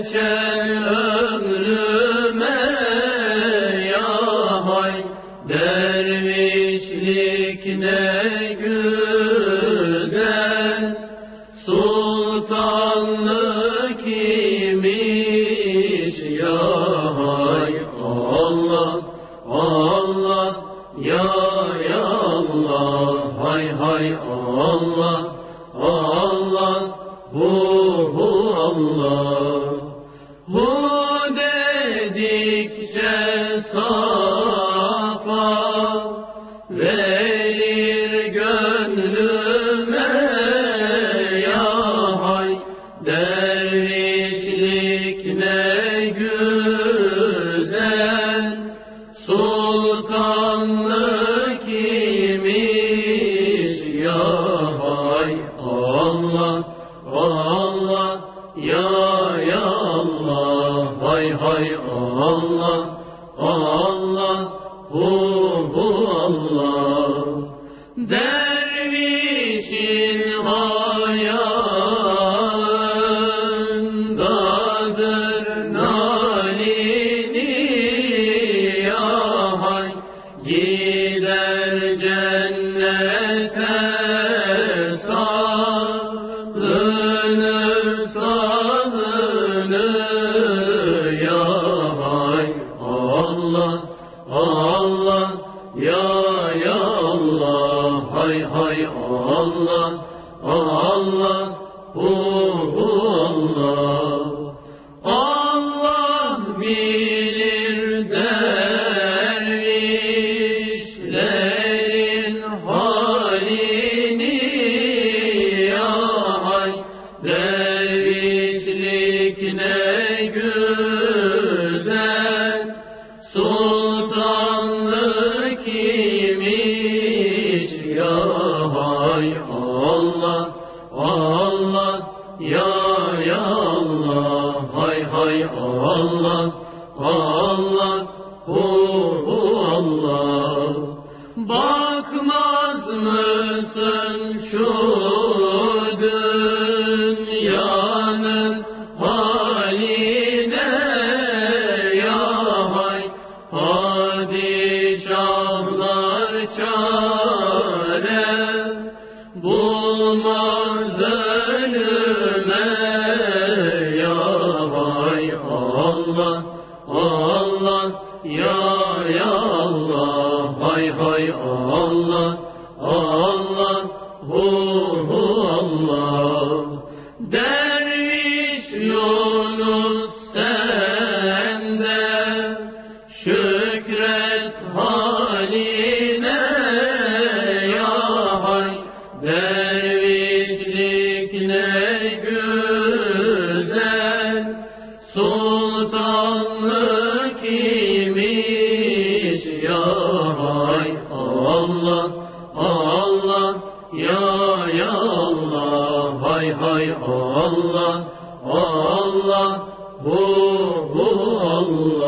geçer ömrüme ya hay dervişlik ne güzel. Sultanlık imiş ya hay Allah Allah ya ya Allah hay hay Allah Allah hu hu Allah. Sultanlık imiş ya hay Allah Allah ya ya Allah. Hay hay Allah Allah hu hu Allah. Dervişin cennete salınır salınır ya Allah Allah ya ya Allah Allah Allah Allah hu hu Allah. Bakmaz mısın şu dünyanın haline ya hay? Padişahlar çare bulmaz Allah Allah ya ya Allah hay hay Allah Allah Ay Allah, Allah, ya ya Allah, hay hay Allah, Allah, hu hu Allah.